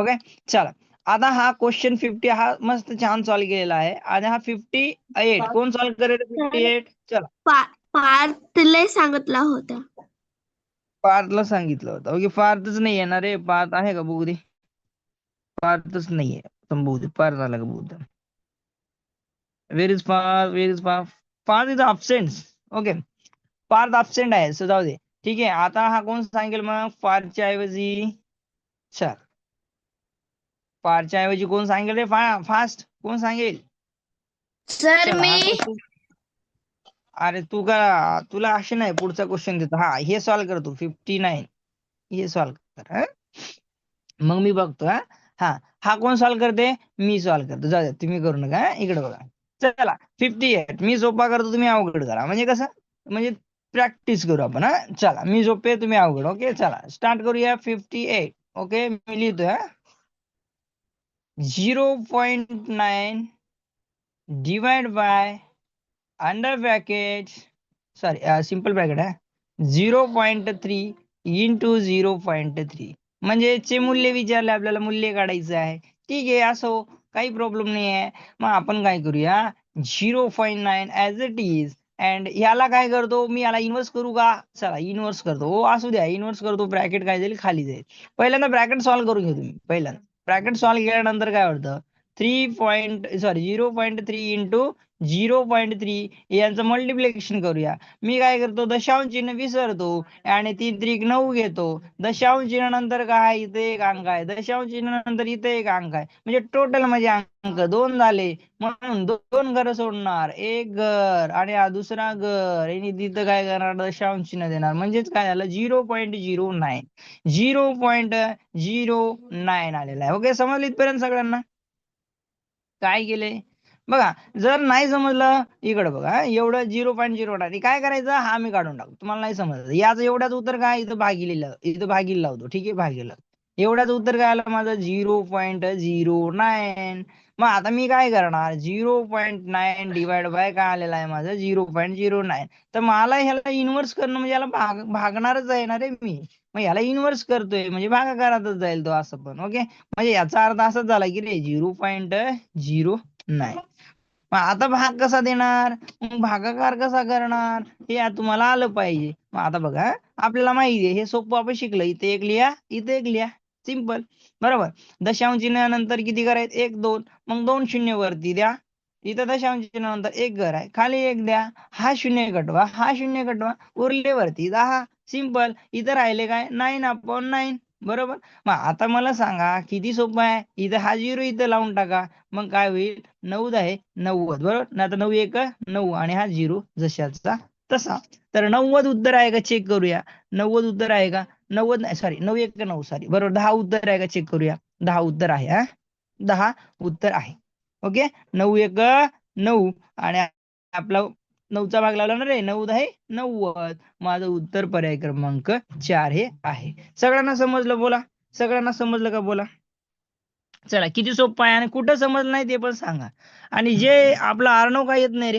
Okay चला. आता हा क्वेश्चन फिफ्टी हा मस्त छान सॉल्व्ह केलेला आहे. आणि हा फिफ्टी एट कोण सॉल्व्ह करेल फिफ्टी एट चला पार्थला सांगितला होता. पार्थला सांगितलं होतं. ओके पार्थच नाही येणार रे पार्थ आहे का बघू दे पार्थच नाहीये पण बघू दे पार्थ आला का बघू where is Parth? Where is Parth? Parth is absent okay Parth absent आहे. सो जाऊ दे. ठीक आहे. आता हा कोण सांगेल मग? पार्थच्या ऐवजी. चल. पार्थच्या ऐवजी कोण सांगेल रे? फा फास्ट कोण सांगेल? सर चल, हा मी question- अरे तू का तुला असे नाही पुढचा क्वेश्चन देतो. हा हे सॉल्व्ह कर तू. फिफ्टी नाईन हे सॉल्व्ह कर हा? मग मी बघतो हा? हा. हा कोण सॉल्व्ह करते? मी सॉल्व्ह करतो. जाऊ द्या तुम्ही करू नका हा? इकडे बघा. चला फिफ्टी एट मी सोपा करतो तुम्ही अवघड करा. म्हणजे कसं? म्हणजे प्रॅक्टिस करू आपण हा? चला मी सोपे तुम्ही अवघड. ओके चला. स्टार्ट करूया फिफ्टी एट ओके मी लिहितोय हा? Zero point nine divide by under bracket sorry simple bracket आहे zero point three into zero point three म्हणजे चे मूल्य विचारले आपल्याला मूल्य काढायचं आहे. ठीक आहे असो काही प्रॉब्लेम नाही आहे मग आपण काय करूया? Zero point nine as it is and याला काय करतो? मी याला इन्व्हर्स करू का? चला इन्व्हर्स करतो. हो असू द्या इन्व्हर्स करतो ब्रॅकेट काय जाईल? खाली जाईल. पहिल्यांदा ब्रॅकेट सॉल्व्ह करून घेऊ तुम्ही पहिल्यांदा. ब्रॅकेट सॉल्व्ह केल्यानंतर काय होतं three point sorry zero point three into zero point three यांचं मल्टिप्लिकेशन करूया. मी काय करतो? दशांश चिन्ह विसरतो आणि तीन त्रिक नऊ घेतो. दशांश चिन्ह नंतर काय? इथे एक अंक आहे. दशांश चिन्ह नंतर इथे एक अंक आहे. म्हणजे टोटल म्हणजे अंक. दोन झाले. म्हणून दोन घर सोडणार. एक घर आणि हा दुसरा घर. आणि तिथं काय करणार? दशांश चिन्ह देणार. म्हणजेच काय झालं? Zero point zero nine zero point zero nine आलेला आहे. ओके समजलं इथपर्यंत सगळ्यांना? काय केले? बघा जर नाही समजलं इकडे बघा एवढं झिरो पॉईंट झिरो काय करायचं? हा मी काढून टाकतो. तुम्हाला नाही समजलं याचं एवढ्याच उत्तर काय? इथं भागिले लाव- इथं भागी लावतो. ठीक आहे? भागीला एवढ्याच उत्तर काय आलं माझं? झिरो पॉईंट झिरो नाईन मग आता मी काय करणार? Zero point nine divide by काय आलेलं आहे माझं? झिरो पॉईंट झिरो नाईन तर मला ह्याला इन्व्हर्स करणं म्हणजे याला भाग भागणारच आहे ना रे मी. मग याला इन्व्हर्स करतोय म्हणजे भागाकारातच जाईल तो असं पण ओके म्हणजे याचा अर्थ असाच झाला की रे झिरो पॉईंट झिरो नाईन मग आता भाग कसा देणार? मग भागाकार कसा करणार? हे तुम्हाला आलं पाहिजे. मग आता बघा आपल्याला माहिती आहे हे सोपं आपण शिकलं. इथे एक लिहा इथे एक लिहा. सिंपल बरोबर. दशांश चिन्हानंतर किती घर आहेत? एक दोन. मग दोन शून्य वरती द्या. इथं दशांश चिन्हानंतर एक घर आहे. खाली एक द्या. हा शून्य कटवा. हा शून्य कटवा. उरले वरती दहा. सिंपल इथं राहिले काय? नाईन अपॉन नाईन बरोबर? मग आता मला सांगा किती सोपं आहे? इथं हा झिरो इथं लावून टाका. मग काय होईल? नऊ आहे नव्वद. बरोबर? ना तर नऊ एक नऊ आणि हा झिरो जशाचा तसा. तर नव्वद उत्तर आहे का? चेक करूया. नव्वद उत्तर आहे का? नव्वद नाही सॉरी नऊ एक नऊ सॉरी बरोबर दहा उत्तर आहे का? चेक करूया. दहा उत्तर आहे हा? दहा उत्तर आहे. ओके नऊ एक नऊ. आणि आपला नऊचा भाग लावला ना रे नऊ आहे नव्वद. माझं उत्तर पर्याय क्रमांक चार हे आहे. सगळ्यांना समजलं बोला. सगळ्यांना समजलं का बोला? चला किती सोपं आहे आणि कुठं समजलं नाही ते पण सांगा. आणि जे आपलं आर्णव काय येत नाही रे?